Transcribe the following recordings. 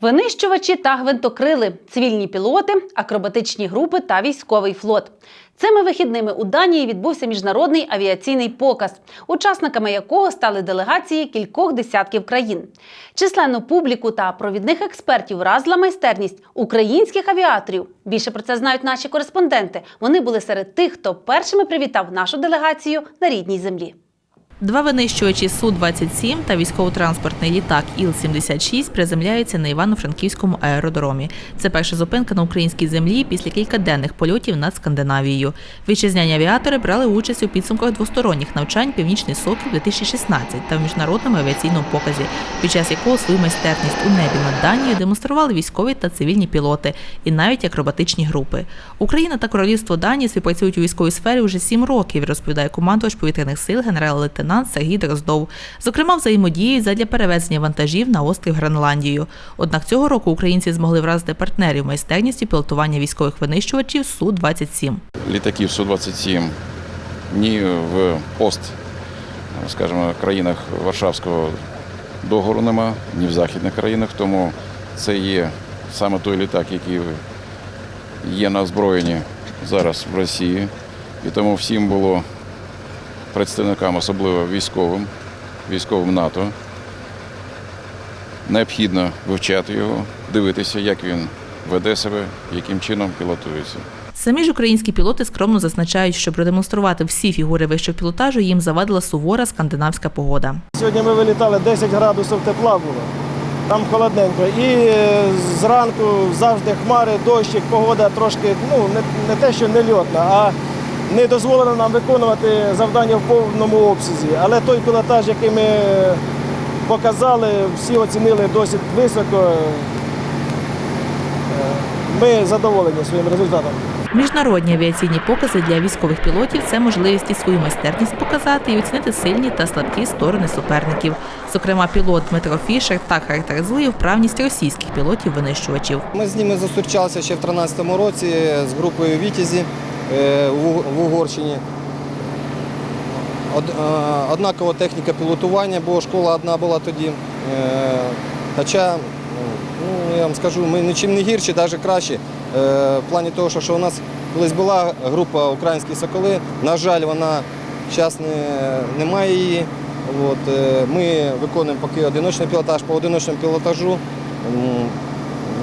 Винищувачі та гвинтокрили, цивільні пілоти, акробатичні групи та військовий флот. Цими вихідними у Данії відбувся міжнародний авіаційний показ, учасниками якого стали делегації кількох десятків країн. Численну публіку та провідних експертів вразила майстерність українських авіаторів. Більше про це знають наші кореспонденти. Вони були серед тих, хто першими привітав нашу делегацію на рідній землі. Два винищувачі Су-27 та військово-транспортний літак Іл-76 приземляються на Івано-Франківському аеродромі. Це перша зупинка на українській землі після кількаденних польотів над Скандинавією. Вітчизняні авіатори брали участь у підсумках двосторонніх навчань Північний Сокіл-2016 та в міжнародному авіаційному показі, під час якого свою майстерність у небі над Данією демонстрували військові та цивільні пілоти і навіть акробатичні групи. Україна та Королівство Данії співпрацюють у військовій сфері вже сім років, розповідає командувач повітряних сил генерал-лейтенант Сергій Дроздов. Зокрема, взаємодіють задля перевезення вантажів на острів Гренландію. Однак цього року українці змогли вразити партнерів майстерністю пілотування військових винищувачів Су-27. літаків Су-27 ні в пост, скажімо, країнах Варшавського договору нема, ні в західних країнах. Тому це є саме той літак, який є на озброєнні зараз в Росії. І тому всім було представникам, особливо військовим, військовим НАТО, необхідно вивчати його, дивитися, як він веде себе, яким чином пілотується. Самі ж українські пілоти скромно зазначають, що продемонструвати всі фігури вищого пілотажу їм завадила сувора скандинавська погода. Сьогодні ми вилітали 10 градусів тепла було. Там холодненько. І е, зранку завжди хмари, дощик, погода трошки, ну, не, не те, що не льотна, а не дозволено нам виконувати завдання в повному обсязі. Але той пілотаж, який ми показали, всі оцінили досить високо. Е, Ми задоволені своїм результатом. Міжнародні авіаційні покази для військових пілотів це можливість і свою майстерність показати і оцінити сильні та слабкі сторони суперників. Зокрема, пілот Дмитро Фішер так характеризує вправність російських пілотів-винищувачів. Ми з ними зустрічалися ще в 2013 році з групою Вітязі в в Угорщині. Е, Однакова техніка пілотування, бо школа одна була тоді. Е, Хоча, ну, я вам скажу, ми нічим не гірші, навіть краще. Е, В плані того, що, у нас колись була група Українські соколи. На жаль, вона зараз не, немає її. От, е, ми виконуємо поки одиночний пілотаж. По одиночному пілотажу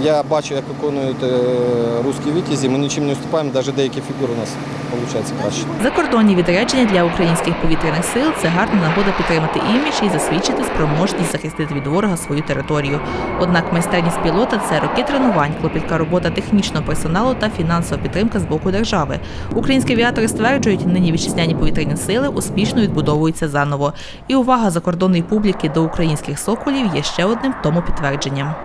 я бачу, як виконують е, русські вітязі. Ми нічим не вступаємо, навіть деякі фігури у нас виходить краще. Закордонні відрядження для українських повітряних сил це гарна нагода підтримати імідж і засвідчити спроможність захистити від ворога свою територію. Однак майстерність пілота це роки тренувань, клопітка робота технічного персоналу та фінансова підтримка з боку держави. Українські авіатори стверджують, нині вітчизняні повітряні сили успішно відбудовуються заново. І увага закордонної публіки до українських соколів є ще одним тому підтвердженням.